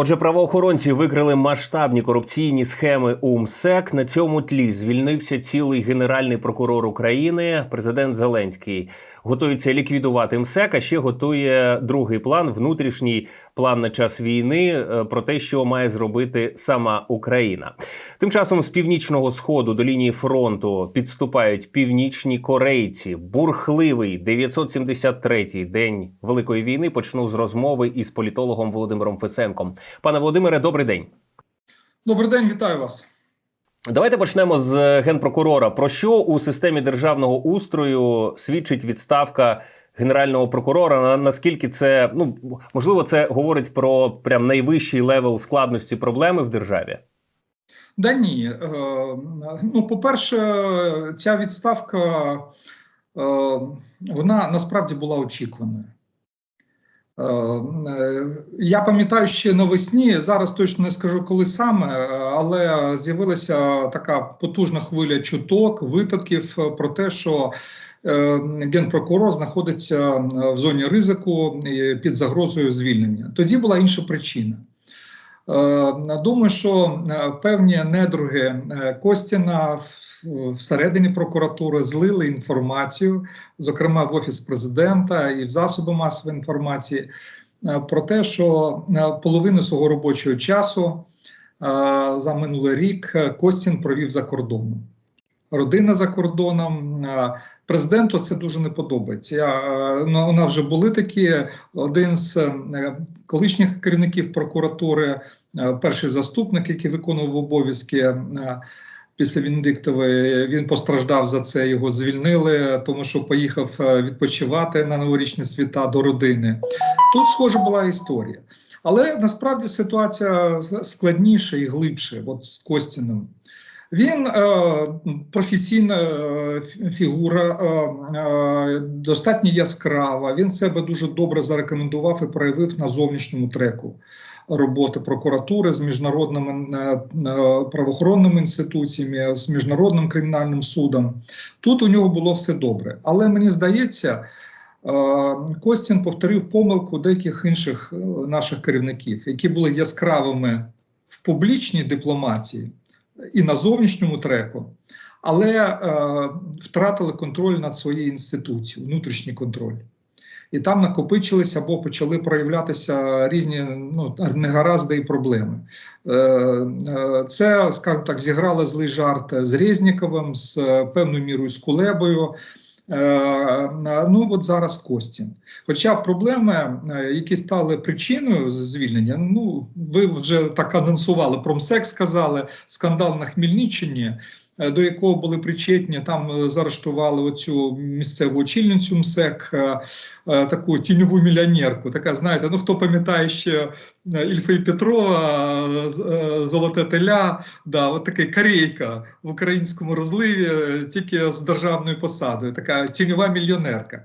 Отже, правоохоронці викрили масштабні корупційні схеми у МСЕК. На цьому тлі звільнився цілий генеральний прокурор України. Президент Зеленський готується ліквідувати МСЕК, а ще готує другий план внутрішній план на час війни е, про те, що має зробити сама Україна. Тим часом з північного сходу до лінії фронту підступають північні корейці. Бурхливий 973-й день великої війни. Почну з розмови із політологом Володимиром Фесенком. Пане Володимире, добрий день. Добрий день, вітаю вас. Давайте почнемо з генпрокурора. Про що у системі державного устрою свідчить відставка генерального прокурора? На- Наскільки це ну можливо, це говорить про прям найвищий левел складності проблеми в державі? Да ні. Е, ну, по-перше, ця відставка е, вона насправді була очікуваною. Е, Я пам'ятаю ще навесні, зараз точно не скажу коли саме, але з'явилася така потужна хвиля чуток, витоків про те, що генпрокурор знаходиться е, в зоні ризику під загрозою звільнення. Тоді була інша причина. Е, Думаю, що е, певні недруги е, Костіна всередині прокуратури злили інформацію, зокрема в офіс президента і в засоби масової інформації, е, про те, що е, половину свого робочого часу е, за минулий рік е, Костін провів за кордоном. Родина за кордоном. е, Президенту це дуже не подобається. Е, ну, у нас вже були такі. Один з е, колишніх керівників прокуратури, е, перший заступник, який виконував обов'язки е, після Віндиктової, він постраждав за це. Його звільнили, тому що поїхав е, відпочивати на новорічні свята до родини. Тут схожа була історія. Але насправді ситуація складніша і глибше, от з Костіним. Він е, професійна е, фігура, е, достатньо яскрава. Він себе дуже добре зарекомендував і проявив на зовнішньому треку роботи прокуратури з міжнародними правоохоронними інституціями, з міжнародним кримінальним судом. Тут у нього було все добре. Але мені здається, Костін повторив помилку деяких інших наших керівників, які були яскравими в публічній дипломатії і на зовнішньому треку, але е, втратили контроль над своєю інституцією, внутрішній контроль. І там накопичилися або почали проявлятися різні ну, негаразди і проблеми. Е, е, Це, скажімо так, зіграли злий жарт з Резніковим, з е, певною мірою з Кулебою. Е, е, Ну от зараз Костін. Хоча проблеми, е, які стали причиною звільнення, ну ви вже так анонсували, промсек сказали, скандал на Хмельниччині, до якого були причетні, там е, заарештували оцю місцеву очільницю МСЕК, е, е, таку тіньову мільйонерку. Така, знаєте, ну хто пам'ятає ще е, Ільфа і Петрова, е, е, Золоте теля, да, от така корейка в українському розливі, е, тільки з державною посадою, така тіньова мільйонерка.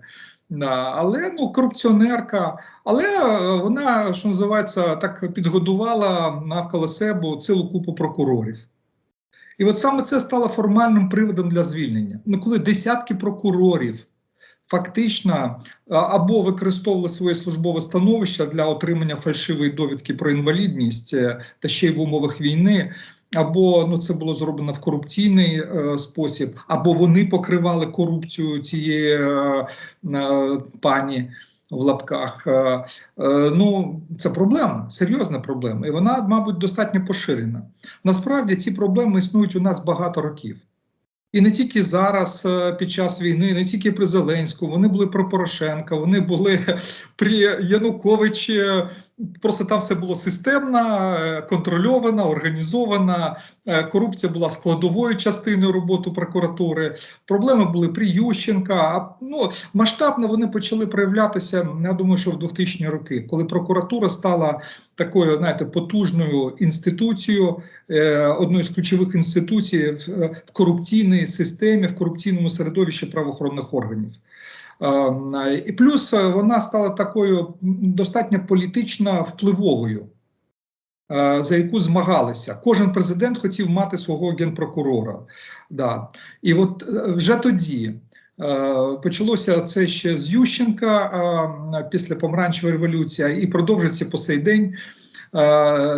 Але ну корупціонерка, але е, вона, що називається, так підгодувала навколо себе цілу купу прокурорів. І от саме це стало формальним приводом для звільнення. Ну, коли десятки прокурорів фактично або використовували своє службове становище для отримання фальшивої довідки про інвалідність е, та ще й в умовах війни. Або ну це було зроблено в корупційний е, спосіб, або вони покривали корупцію цієї е, е, пані в лапках. Е, е, ну це проблема, серйозна проблема, і вона, мабуть, достатньо поширена. Насправді ці проблеми існують у нас багато років. І не тільки зараз е, під час війни, не тільки при Зеленському, вони були про Порошенка, вони були при Януковичі. Просто там все було системно, е, контрольовано, організовано. Е, Корупція була складовою частиною роботи прокуратури. Проблеми були при Ющенка. Ну масштабно вони почали проявлятися. Я думаю, що в 2000-ні роки, коли прокуратура стала такою, знаєте, потужною інституцією, е, одною з ключових інституцій в корупційній системі, в корупційному середовищі правоохоронних органів. Е, І плюс е, вона стала такою достатньо політично впливовою, е, за яку змагалися. Кожен президент хотів мати свого генпрокурора. Да. І от вже тоді. Почалося це ще з Ющенка після помаранчевої революції і продовжується по сей день.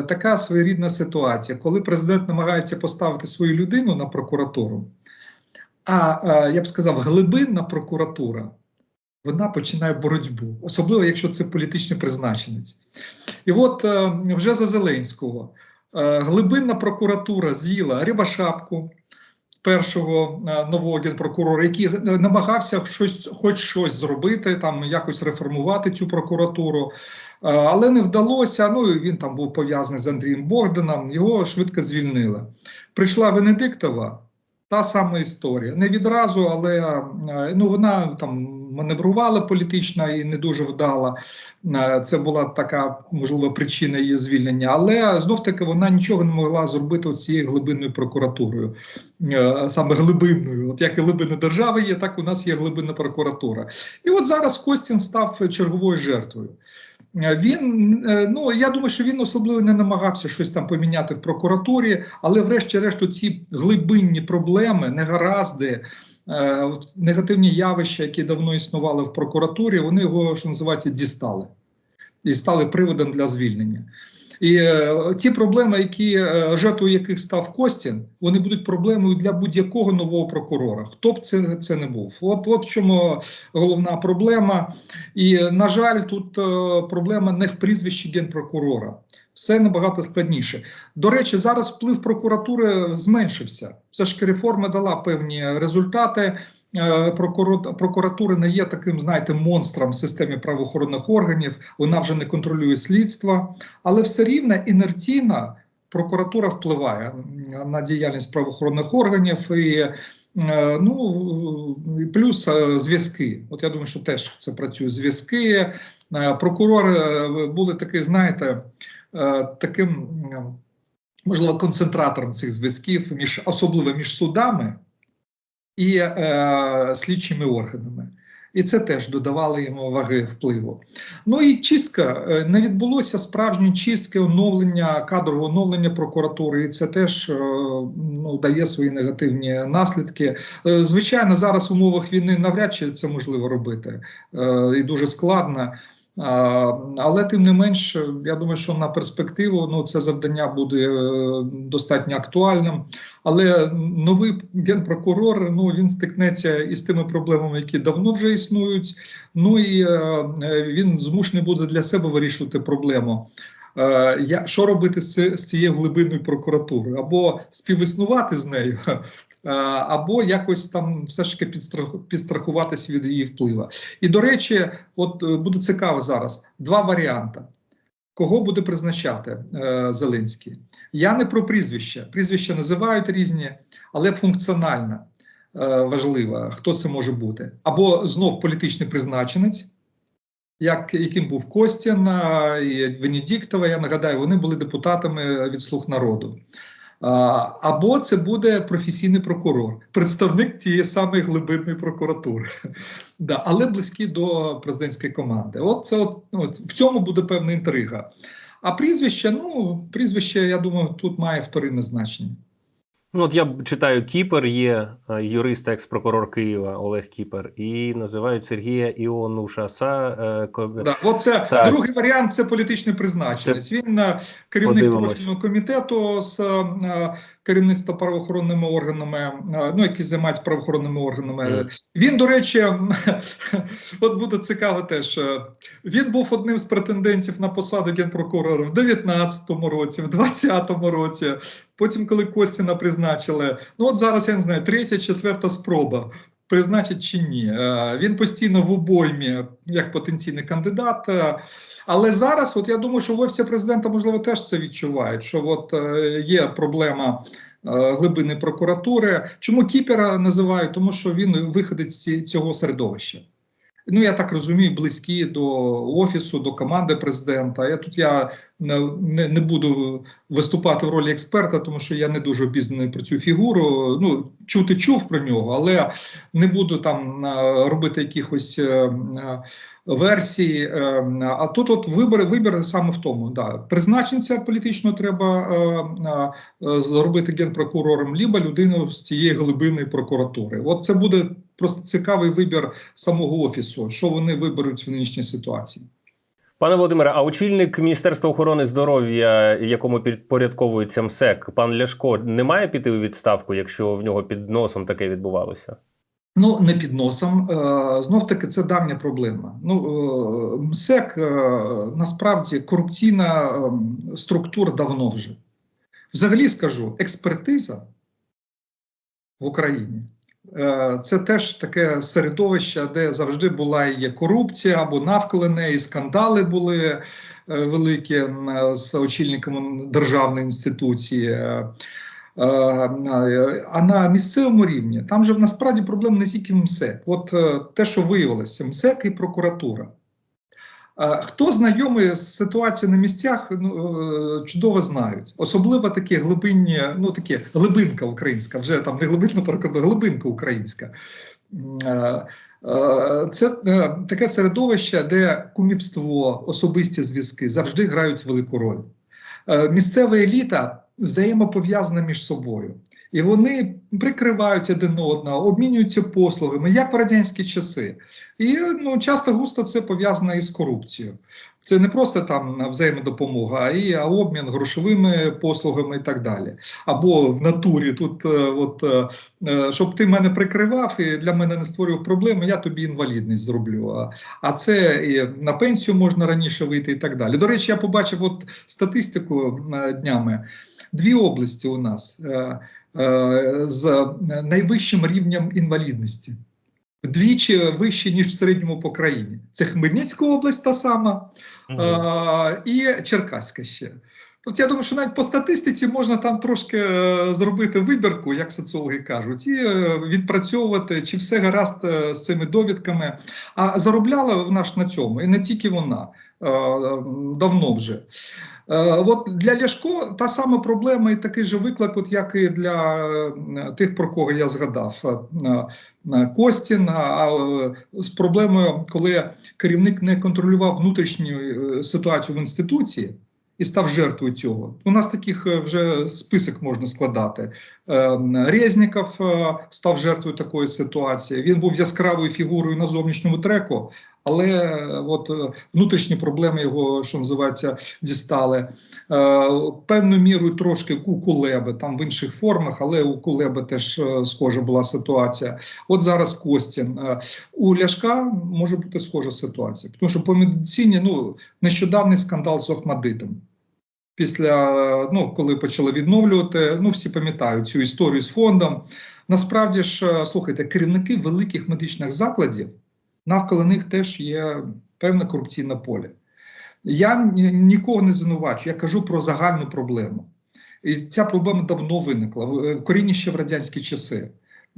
така своєрідна ситуація, коли президент намагається поставити свою людину на прокуратуру, а я б сказав, глибинна прокуратура. Вона починає боротьбу, особливо якщо це політичний призначенець. І от е, вже за Зеленського е, глибинна прокуратура з'їла Рибашапку, першого е, нового генпрокурора, який намагався щось, хоч щось зробити, там якось реформувати цю прокуратуру, але не вдалося. Ну і він там був пов'язаний з Андрієм Богданом, його швидко звільнили. Прийшла Венедиктова. Та сама історія. Не відразу, але ну, вона там маневрувала політично і не дуже вдала. Е, Це була така, можливо, причина її звільнення. Але знов таки вона нічого не могла зробити цією глибинною прокуратурою, Е, саме глибинною. От як і глибина держави є, так у нас є глибинна прокуратура. І от зараз Костін став черговою жертвою. Е, Він ну я думаю, що він особливо не намагався щось там поміняти в прокуратурі, але, врешті-решт, ці глибинні проблеми, негаразди, негативні явища, які давно існували в прокуратурі, вони його що називається дістали і стали приводом для звільнення. І е, ті проблеми, які е, жертвою яких став Костін, вони будуть проблемою для будь-якого нового прокурора. Хто б це, це не був? От, от в чому головна проблема. І, на жаль, тут е, проблема не в прізвищі генпрокурора. Все набагато складніше. До речі, зараз вплив прокуратури зменшився. Все ж реформа дала певні результати. Е, Прокуратура не є таким, знаєте, монстром в системі правоохоронних органів. Вона вже не контролює слідства, але все рівно інерційно прокуратура впливає на діяльність правоохоронних органів і. е, Ну плюс е, зв'язки. От я думаю, що теж це працює. Зв'язки прокурори були такі, знаєте, таким е, можливо концентратором цих зв'язків між особливо між судами і е, слідчими органами. І це теж додавало йому ваги впливу. Ну і чистка Е, не відбулося справжньої чистки оновлення кадрового оновлення прокуратури, і це теж е, ну, дає свої негативні наслідки. Звичайно, зараз в умовах війни навряд чи це можливо робити і дуже складно. Але тим не менш, я думаю, що на перспективу ну, це завдання буде е, достатньо актуальним. Але новий генпрокурор ну, він стикнеться із тими проблемами, які давно вже існують. Ну і е, е, він змушений буде для себе вирішувати проблему. Що робити з, ці- з цією глибинною прокуратурою? Або співіснувати з нею, або якось там все ж таки підстрах- підстрахуватись від її впливу. І до речі, от е, буде цікаво зараз два варіанти. Кого буде призначати е, Зеленський? Я не про прізвища. Прізвища називають різні, але функціонально е, важливо, хто це може бути. Або знов політичний призначенець, як, яким був Костін і Венедіктова, я нагадаю, вони були депутатами від слуг народу. Або це буде професійний прокурор, представник тієї самої глибинної прокуратури, да, але близький до президентської команди. От це от, ну, от в цьому буде певна інтрига. А прізвище, ну, прізвище, я думаю, тут має вторинне значення. Ну, от я читаю Кіпер, є е, юрист, екс-прокурор Києва Олег Кіпер, і називають Сергія Іонушаса. е, Да, Оце Так. другий варіант це політичний призначенець. Він е, керівник Подивимось. профільного комітету з керівництва правоохоронними органами, е, ну які займаються правоохоронними органами. Він, до речі, от буде цікаво теж. е, Він був одним з претендентів на посаду генпрокурора в 19-му році, в 20-му році. Потім, коли Костіна призначили, ну от зараз я не знаю, третя, четверта спроба. Призначить чи ні. Е, Він постійно в обоймі як потенційний кандидат. Але зараз, от я думаю, що в офісі президента, можливо, теж це відчувають, що от е, є проблема е, глибини прокуратури. Чому Кіпера називають? Тому що він виходить з цього середовища. Ну, я так розумію, близькі до офісу, до команди президента. Я тут я не, не, буду виступати в ролі експерта, тому що я не дуже обізнаний про цю фігуру. Ну, чути чув про нього, але не буду там е, робити якихось е, е, версій. А тут от вибір, вибір саме в тому. Да. Призначенця політичного треба зробити генпрокурором, либо людину з цієї глибини прокуратури. От це буде просто цікавий вибір самого офісу, що вони виберуть в нинішній ситуації. Пане Володимире, а очільник Міністерства охорони здоров'я, якому підпорядковується МСЕК, пан Ляшко, не має піти у відставку, якщо в нього під носом таке відбувалося? Ну, не під носом. Е, Знов таки, це давня проблема. Ну, е, МСЕК е, насправді корупційна структура давно вже. Взагалі скажу, експертиза в Україні це теж таке середовище, де завжди була і є корупція або навколо неї, скандали були е, великі е, з очільниками державної інституції. Е, Е, А на місцевому рівні там же насправді проблема не тільки в МСЕК. От е, те, що виявилося, МСЕК і прокуратура. Хто знайомий з ситуацією на місцях, ну, е, чудово знають. Особливо такі глибинні, ну такі глибинка українська, вже там не глибинна прокуратура, глибинка українська. Е, е, Це таке середовище, де кумівство, особисті зв'язки завжди грають велику роль. Місцева еліта взаємопов'язана між собою. І вони прикривають один одного, обмінюються послугами, як в радянські часи. І ну, часто густо це пов'язано із корупцією. Це не просто там взаємодопомога, а і обмін грошовими послугами і так далі. Або в натурі тут, е, от, е, е, щоб ти мене прикривав і для мене не створював проблеми, я тобі інвалідність зроблю. А, це і на пенсію можна раніше вийти і так далі. До речі, я побачив от статистику днями. Дві області у нас з найвищим рівнем інвалідності. Вдвічі вище, ніж в середньому по країні. Це Хмельницька область та сама, е, і Черкаська ще. Тобто я думаю, що навіть по статистиці можна там трошки е, зробити вибірку, як соціологи кажуть, і е, відпрацьовувати, чи все гаразд е, з цими довідками. А заробляла вона ж на цьому, і не тільки вона е, давно вже. Е, От для Ляшко та сама проблема і такий же виклик, от як і для е, тих, про кого я згадав. Е, е, Костін, е, з проблемою, коли керівник не контролював внутрішню е, ситуацію в інституції і став жертвою цього. У нас таких е, вже список можна складати. Е, Резніков е, став жертвою такої ситуації. Він був яскравою фігурою на зовнішньому треку, але е, от е, внутрішні проблеми його, що називається, дістали. Певною мірою трошки у Кулеби, там в інших формах, але у Кулеби теж схожа була ситуація. От зараз Костін. У Ляшка може бути схожа ситуація, тому що по медицині ну, нещодавний скандал з Охмадитом. Після е, ну, коли почали відновлювати, ну всі пам'ятають цю історію з фондом. Насправді ж, е, слухайте, керівники великих медичних закладів навколо них теж є певне корупційне поле. Я нікого не звинувачую, я кажу про загальну проблему. І ця проблема давно виникла в в корінні ще в радянські часи.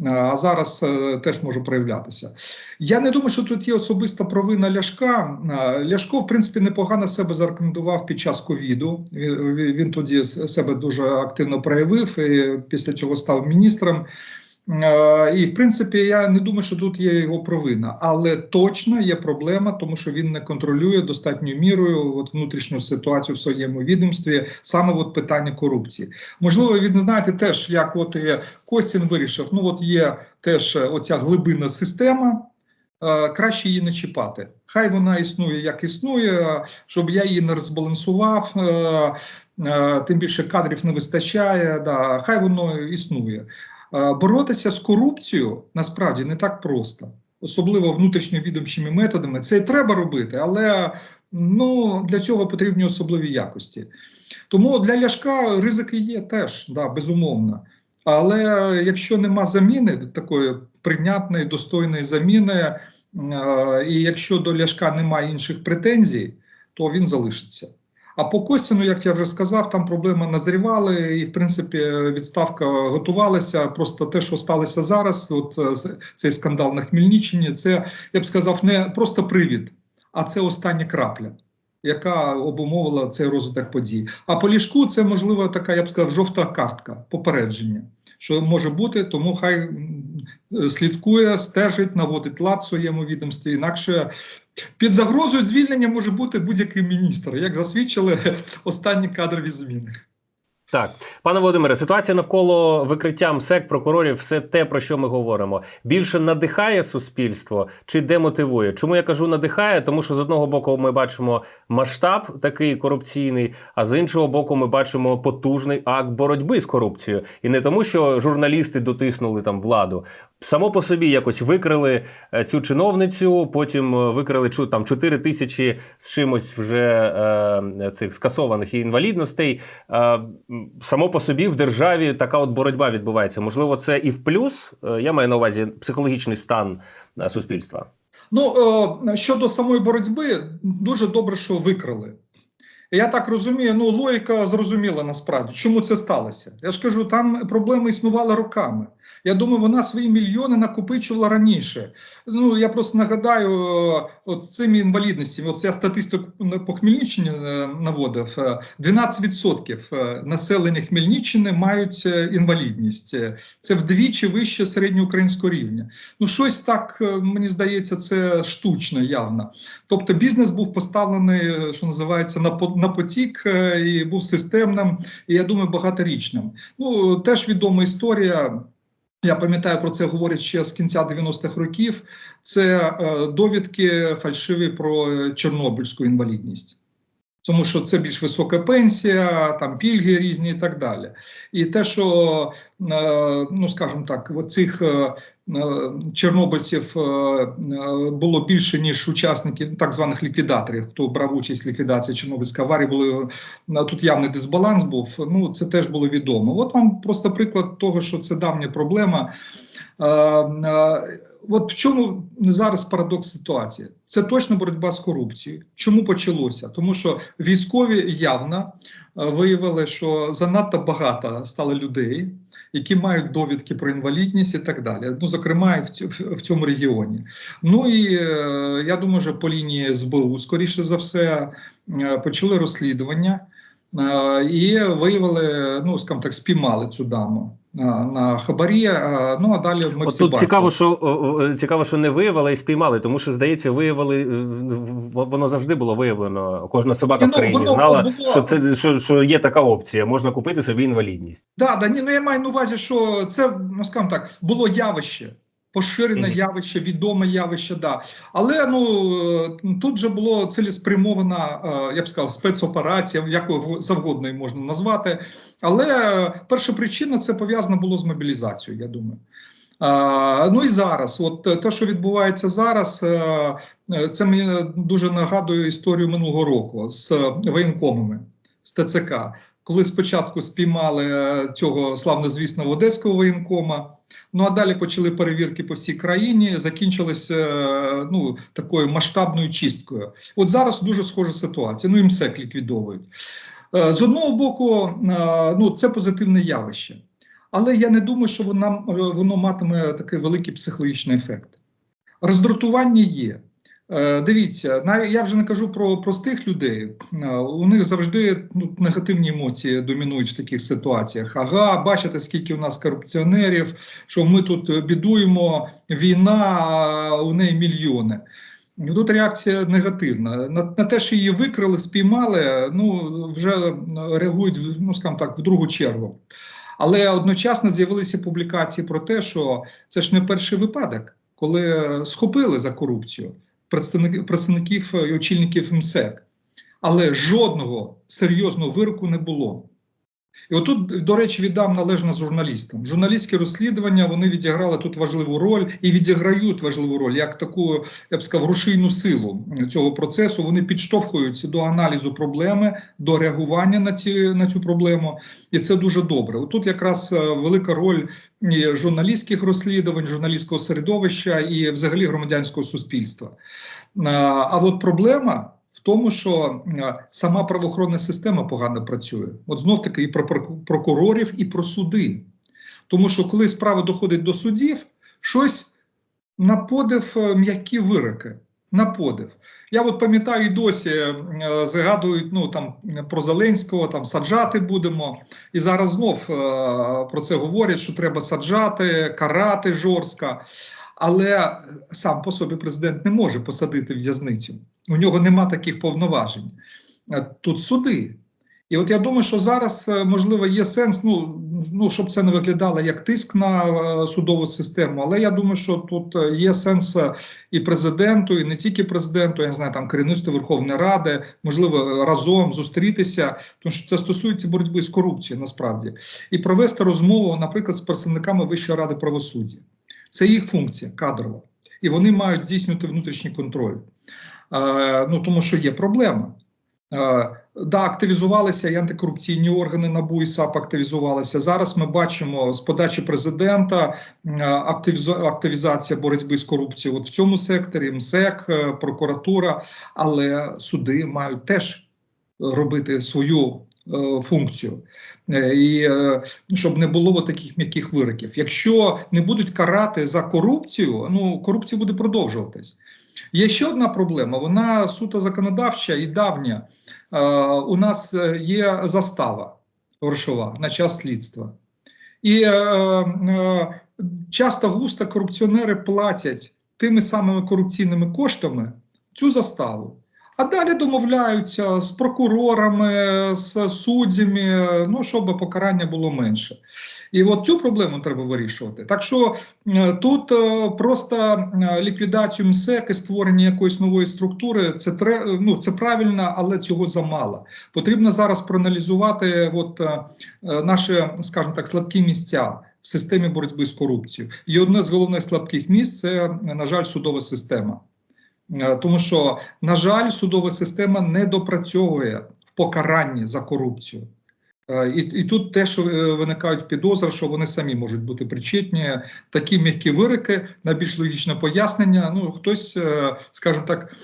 А зараз е, теж може проявлятися. Я не думаю, що тут є особиста провина Ляшка. Ляшко, в принципі, непогано себе зарекомендував під час ковіду. Він тоді себе дуже активно проявив і після чого став міністром. Е, І в принципі, я не думаю, що тут є його провина, але точно є проблема, тому що він не контролює достатньою мірою от внутрішню ситуацію в своєму відомстві, саме от питання корупції. Можливо, він знаєте теж, як от Костін вирішив. Ну от є теж е, оця глибинна система. е, Краще її не чіпати. Хай вона існує, як існує, щоб я її не розбалансував. Тим більше кадрів не вистачає. Да, хай воно існує. Боротися з корупцією насправді не так просто, особливо внутрішньовідомчими методами. Це і треба робити, але ну, для цього потрібні особливі якості. Тому для Ляшка ризики є теж, да, безумовно. Але якщо нема заміни, такої прийнятної, достойної заміни, і якщо до Ляшка немає інших претензій, то він залишиться. А по Костіну, як я вже сказав, там проблеми назрівали, і в принципі відставка готувалася. Просто те, що сталося зараз, от е, цей скандал на Хмельниччині, це я б сказав, не просто привід, а це остання крапля, яка обумовила цей розвиток подій. А по ліжку це можливо така, я б сказав, жовта картка, попередження, що може бути, тому хай е, слідкує, стежить, наводить лад в своєму відомстві. Інакше під загрозою звільнення може бути будь-який міністр, як засвідчили останні кадрові зміни. Так, пане Володимире, ситуація навколо викриття МСЕК прокурорів, все те, про що ми говоримо, більше надихає суспільство чи демотивує? Чому я кажу надихає? Тому що з одного боку ми бачимо масштаб такий корупційний, а з іншого боку, ми бачимо потужний акт боротьби з корупцією, і не тому, що журналісти дотиснули там владу. Само по собі якось викрили е, цю чиновницю, потім е, викрили там 4 тисячі з чимось вже е, цих скасованих інвалідностей. Е, само по собі в державі така от боротьба відбувається. Можливо, це і в плюс. Е, я маю на увазі психологічний стан е, суспільства. Ну е, щодо самої боротьби, дуже добре, що викрали. Я так розумію, ну логіка зрозуміла насправді, чому це сталося. Я ж кажу, там проблеми існували роками. Я думаю, вона свої мільйони накопичувала раніше. Ну я просто нагадаю, е, от цими інвалідностями, от я статистику по Хмельниччині е, наводив: е, 12% е, населення Хмельниччини мають інвалідність. Це вдвічі вище середньоукраїнського рівня. Ну, щось так мені здається, це штучно явно. Тобто бізнес був поставлений, що називається, на потік і був системним, і я думаю, багаторічним. Ну теж відома історія. Я пам'ятаю про це говорять ще з кінця 90-х років. Це е, довідки фальшиві про е, чорнобильську інвалідність. Тому що це більш висока пенсія, там пільги різні і так далі. І те, що, е, ну скажімо так, в цих чорнобильців е, е, було більше, ніж учасників так званих ліквідаторів, хто брав участь в ліквідації Чорнобильської аварії, були е, тут явний дисбаланс був. Ну це теж було відомо. От вам просто приклад того, що це давня проблема. Е, е, От в чому зараз парадокс ситуації? Це точно боротьба з корупцією. Чому почалося? Тому що військові явно е, виявили, що занадто багато стало людей, які мають довідки про інвалідність і так далі. Ну, зокрема, в, цьому регіоні. Ну і я думаю, що по лінії СБУ, скоріше за все, почали розслідування. І виявили, ну скажімо так, спіймали цю даму на хабарі. Ну а далі ми От всі тут бачимо. цікаво, що цікаво, що не виявили і спіймали, тому що здається, виявили е, в- воно завжди було виявлено. Кожна собака в Ну, країні воно знала, було. що це що, що є така опція, можна купити собі інвалідність. Да, да, ні, ну я маю на увазі, що це, ну скажімо так, було явище. Поширене явище, відоме явище, да. Але ну е, тут же було цілеспрямована, е, я б сказав, спецоперація, якою завгодно її можна назвати. Але е, перша причина це пов'язано було з мобілізацією, я думаю. Ну і зараз, от е, те, що відбувається зараз, е, е, це мені дуже нагадує історію минулого року з е, воєнкомами, з ТЦК коли спочатку спіймали е, цього славнозвісного одеського воєнкома. Ну а далі почали перевірки по всій країні, закінчилися е, ну, такою масштабною чисткою. От зараз дуже схожа ситуація. Ну і МСЕК ліквідовують. Е, З одного боку, ну це позитивне явище, але я не думаю, що воно, воно матиме такий великий психологічний ефект. Роздратування є. Е, Дивіться, навіть я вже не кажу про простих людей. Е, У них завжди ну, негативні емоції домінують в таких ситуаціях. Ага, бачите, скільки у нас корупціонерів, що ми тут бідуємо, війна, у неї мільйони. Тут реакція негативна. На, на те, що її викрили, спіймали, ну вже е, реагують ну, скажімо так, в другу чергу. Але одночасно з'явилися публікації про те, що це ж не перший випадок, коли схопили за корупцію представників, представників і очільників МСЕК. Але жодного серйозного вироку не було. І отут, до речі, віддам належне журналістам. Журналістські розслідування вони відіграли тут важливу роль і відіграють важливу роль як таку, я б сказав, рушійну силу цього процесу. Вони підштовхують до аналізу проблеми, до реагування на ці на цю проблему, і це дуже добре. Отут якраз е, велика роль журналістських розслідувань, журналістського середовища і взагалі громадянського суспільства. Е, А от проблема тому, що е, сама правоохоронна система погано працює. От знов таки і про прокурорів, і про суди. Тому що коли справа доходить до судів, щось на подив е, м'які вироки. На подив. Я от пам'ятаю і досі е, згадують ну, там, про Зеленського, там саджати будемо. І зараз знов про це говорять, що треба саджати, карати жорстко. Але сам по собі президент не може посадити в'язницю. У нього нема таких повноважень. Е, Тут суди. І от я думаю, що зараз е, можливо є сенс, ну, ну щоб це не виглядало як тиск на е, судову систему, але я думаю, що тут е, є сенс е, і президенту, і не тільки президенту, я не знаю, там керівництву Верховної Ради, можливо, разом зустрітися, тому що це стосується боротьби з корупцією насправді, і провести розмову, наприклад, з представниками Вищої ради правосуддя. Це їх функція кадрова, і вони мають здійснювати внутрішній контроль. Е, ну тому що є проблема. Е, Да, активізувалися і антикорупційні органи НАБУ і САП активізувалися. Зараз ми бачимо з подачі президента е, активізація боротьби з корупцією. От в цьому секторі МСЕК, е, прокуратура, але суди мають теж робити свою функцію, Е, і е, щоб не було таких м'яких вироків. Якщо не будуть карати за корупцію, ну корупція буде продовжуватись. Є ще одна проблема: вона суто законодавча і давня. Е, у нас е, є застава грошова на час слідства. І е, е, часто густо корупціонери платять тими самими корупційними коштами цю заставу. А далі домовляються з прокурорами, з суддями, ну щоб покарання було менше. І от цю проблему треба вирішувати. Так що е, тут е, просто е, ліквідацію МСЕК і створення якоїсь нової структури це ну, це правильно, але цього замало. Потрібно зараз проаналізувати от, наші, скажімо так, слабкі місця в системі боротьби з корупцією. І одне з головних слабких місць це, на жаль, судова система. Е, Тому що, на жаль, судова система не допрацьовує в покаранні за корупцію. Е, І, і тут теж е, виникають підозри, що вони самі можуть бути причетні. Такі м'які вирики на більш логічне пояснення. Ну хтось, скажімо так,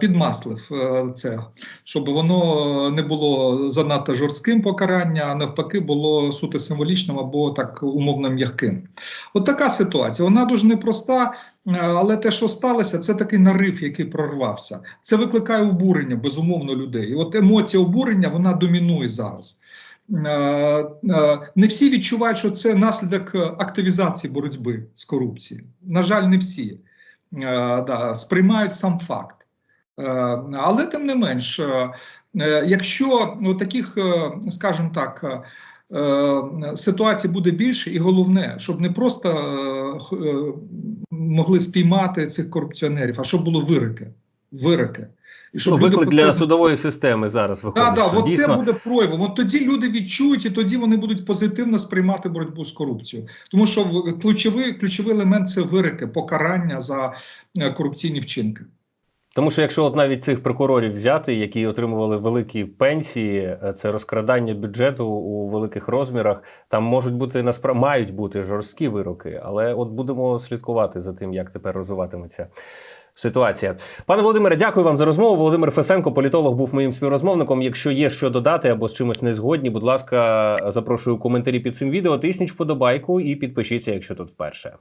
підмаслив це, щоб воно не було занадто жорстким покарання, а навпаки, було суто символічним або так умовно м'яким. От така ситуація. Вона дуже непроста. Е, Але те, що сталося, це такий нарив, який прорвався. Це викликає обурення, безумовно, людей. І от емоція обурення вона домінує зараз. Е, е, Не всі відчувають, що це наслідок активізації боротьби з корупцією. На жаль, не всі сприймають сам факт. Але тим не менш, якщо таких, скажімо так, ситуацій буде більше, і головне, щоб не просто е, е, могли спіймати цих корупціонерів, а щоб було вирики. Вирики. І Ну, люди виклик для це судової системи зараз виходить. так, так, що от це дійсно буде проявом. От тоді люди відчують, і тоді вони будуть позитивно сприймати боротьбу з корупцією. Тому що ключовий, ключовий елемент це вирики, покарання за е, корупційні вчинки. Тому що якщо от навіть цих прокурорів взяти, які отримували великі пенсії, е, це розкрадання бюджету у великих розмірах, там можуть бути наспра... мають бути жорсткі вироки, але от будемо слідкувати за тим, як тепер розвиватиметься. Ситуація, пане Володимире, дякую вам за розмову. Володимир Фесенко, політолог, був моїм співрозмовником. Якщо є що додати або з чимось не згодні, будь ласка, запрошую коментарі під цим відео. Тисніть вподобайку і підпишіться, якщо тут вперше.